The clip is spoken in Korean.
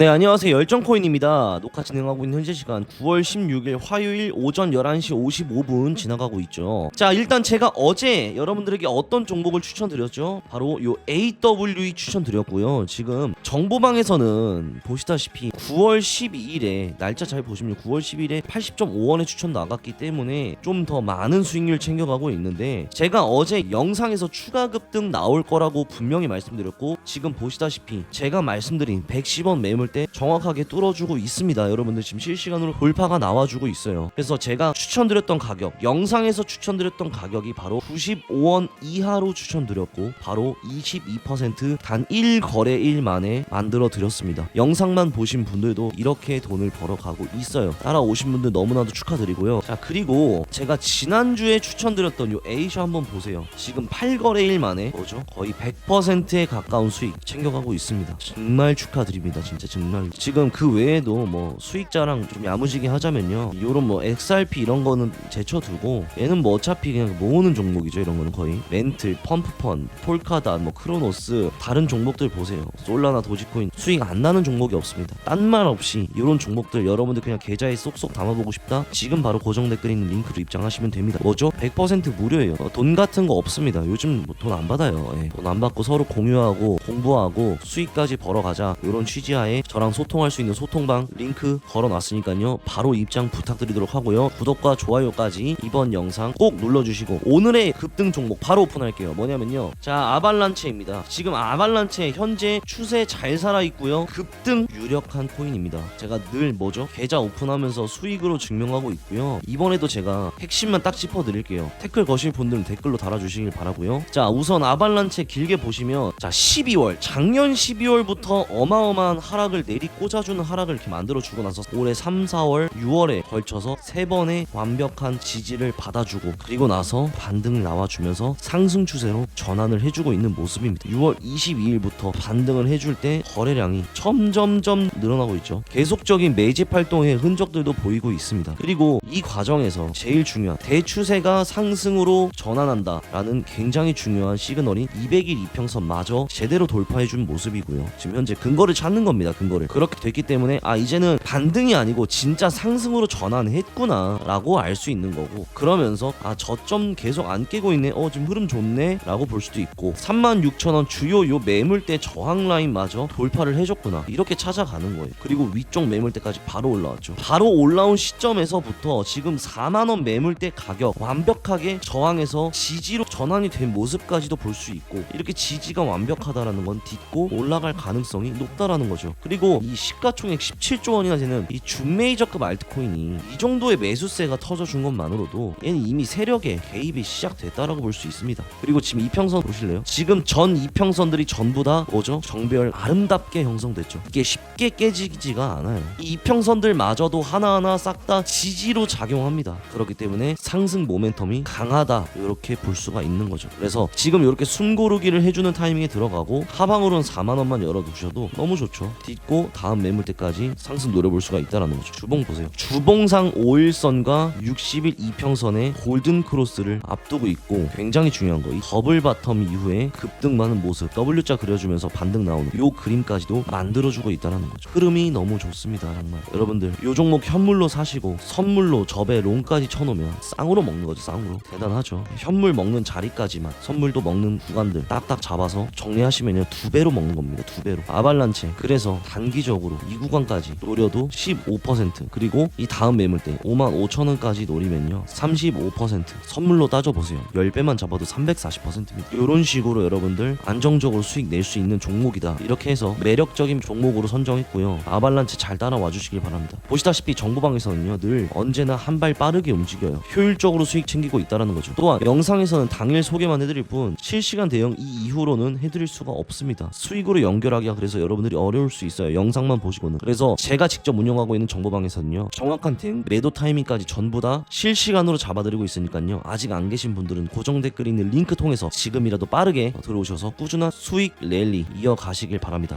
네 안녕하세요. 열정코인입니다. 녹화 진행하고 있는 현재 시간 9월 16일 화요일 오전 11시 55분 지나가고 있죠. 자 일단 제가 어제 여러분들에게 어떤 종목을 추천드렸죠? 바로 요 AWE 추천드렸고요. 지금 정보방에서는 보시다시피 9월 12일에 날짜 잘 보시면 9월 10일에 80.5원에 추천 나갔기 때문에 좀 더 많은 수익률 챙겨가고 있는데 제가 어제 영상에서 추가 급등 나올 거라고 분명히 말씀드렸고 지금 보시다시피 제가 말씀드린 110원 매물 대 정확하게 뚫어주고 있습니다. 여러분들 지금 실시간으로 돌파가 나와주고 있어요. 그래서 제가 추천드렸던 가격 영상에서 추천드렸던 가격이 바로 95원 이하로 추천드렸고 바로 22%단 1거래일 만에 만들어 드렸습니다. 영상만 보신 분들도 이렇게 돈을 벌어가고 있어요. 따라오신 분들 너무나도 축하드리고요. 자 그리고 제가 지난주에 추천드렸던 요 에이샤 한번 보세요. 지금 8거래일 만에 뭐죠? 거의 100%에 가까운 수익 챙겨가고 있습니다. 정말 축하드립니다. 진짜 정말 지금 그 외에도 뭐 수익 자랑 좀 야무지게 하자면요. 요런 뭐 XRP 이런 거는 제쳐두고 얘는 뭐 어차피 그냥 모으는 종목이죠 이런 거는 거의. 멘틀 펌프펀 폴카다 뭐 크로노스 다른 종목들 보세요. 솔라나 도지코인 수익 안 나는 종목이 없습니다. 딴 말 없이 이런 종목들 여러분들 그냥 계좌에 쏙쏙 담아보고 싶다? 지금 바로 고정 댓글에 있는 링크로 입장하시면 됩니다. 뭐죠? 100% 무료예요. 어, 돈 같은 거 없습니다. 요즘 뭐 돈안 받아요. 예. 돈안 받고 서로 공유하고 공부하고 수익까지 벌어가자. 이런 취지하에 저랑 소통할 수 있는 소통방 링크 걸어놨으니까요. 바로 입장 부탁드리도록 하고요. 구독과 좋아요까지 이번 영상 꼭 눌러주시고 오늘의 급등 종목 바로 오픈할게요. 뭐냐면요. 자 아발란체입니다. 지금 아발란체 현재 추세 잘 살아있고 요. 급등 유력한 코인입니다. 제가 늘 뭐죠? 계좌 오픈하면서 수익으로 증명하고 있고요. 이번에도 제가 핵심만 딱 짚어드릴게요. 태클 거실 분들은 댓글로 달아주시길 바라고요. 자 우선 아발란체 길게 보시면 자 12월 작년 12월부터 어마어마한 하락을 내리 꽂아주는 하락을 이렇게 만들어주고 나서 올해 3, 4월, 6월에 걸쳐서 세 번의 완벽한 지지를 받아주고 그리고 나서 반등이 나와주면서 상승 추세로 전환을 해주고 있는 모습입니다. 6월 22일부터 반등을 해줄 때 거래 량이 점점점 늘어나고 있죠. 계속적인 매집 활동의 흔적들도 보이고 있습니다. 그리고 이 과정에서 제일 중요한 대추세가 상승으로 전환한다라는 굉장히 중요한 시그널인 200일 이평선 마저 제대로 돌파해준 모습이고요. 지금 현재 근거를 찾는 겁니다 근거를. 그렇게 됐기 때문에 아 이제는 반등이 아니고 진짜 상승으로 전환했구나 라고 알 수 있는 거고 그러면서 아 저점 계속 안 깨고 있네. 어 지금 흐름 좋네? 라고 볼 수도 있고 36,000원 주요 요 매물대 저항 라인마저 돌파를 해줬구나. 이렇게 찾아가는 거예요. 그리고 위쪽 매물대까지 바로 올라왔죠. 바로 올라온 시점에서부터 지금 4만원 매물대 가격 완벽하게 저항에서 지지로 전환이 된 모습까지도 볼 수 있고 이렇게 지지가 완벽하다라는 건 딛고 올라갈 가능성이 높다라는 거죠. 그리고 이 시가총액 17조 원이나 되는 이 준메이저급 알트코인이 이 정도의 매수세가 터져준 것만으로도 얘는 이미 세력의 개입이 시작됐다라고 볼 수 있습니다. 그리고 지금 이평선 보실래요? 지금 전 이평선들이 전부 다 뭐죠? 정배열 아름답게 형성됐죠. 이게 쉽게 깨지지가 않아요. 이 이평선들마저도 하나하나 싹 다 지지로 작용합니다. 그렇기 때문에 상승 모멘텀이 강하다. 이렇게 볼 수가 있는 거죠. 그래서 지금 이렇게 숨고르기를 해주는 타이밍에 들어가고 하방으로는 4만 원만 열어두셔도 너무 좋죠. 딛고 다음 매물대까지 상승 노려볼 수가 있다는 거죠. 주봉 보세요. 주봉상 5일선과 60일 이평선의 골든 크로스를 앞두고 있고 굉장히 중요한 거 이 더블 바텀 이후에 급등 많은 모습 W자 그려주면서 반등 나오는 요 그림까지 도 만들어주고 있다는 거죠. 흐름이 너무 좋습니다 정말. 여러분들 요 종목 현물로 사시고 선물로 접에 롱까지 쳐놓으면 쌍으로 먹는 거죠 쌍으로. 대단하죠. 현물 먹는 자리까지만 선물도 먹는 구간들 딱딱 잡아서 정리하시면요 두 배로 먹는 겁니다 두 배로. 아발란체. 그래서 단기적으로 이 구간까지 노려도 15% 그리고 이 다음 매물대 5만 5천 원까지 노리면요 35% 선물로 따져보세요. 10배만 잡아도 340%입니다. 이런 식으로 여러분들 안정적으로 수익 낼 수 있는 종목이다. 이렇게 해서 매력 적인 종목으로 선정했고요. 아발란체 잘 따라와 주시길 바랍니다. 보시다시피 정보방에서는요 늘 언제나 한 발 빠르게 움직여요. 효율적으로 수익 챙기고 있다는 거죠. 또한 영상에서는 당일 소개만 해드릴 뿐 실시간 대응 이 이후로는 해드릴 수가 없습니다. 수익으로 연결하기가 그래서 여러분들이 어려울 수 있어요. 영상만 보시고는. 그래서 제가 직접 운영하고 있는 정보방에서는요 정확한 팀 매도 타이밍까지 전부 다 실시간으로 잡아드리고 있으니까요 아직 안 계신 분들은 고정 댓글에 있는 링크 통해서 지금이라도 빠르게 들어오셔서 꾸준한 수익 랠리 이어가시길 바랍니다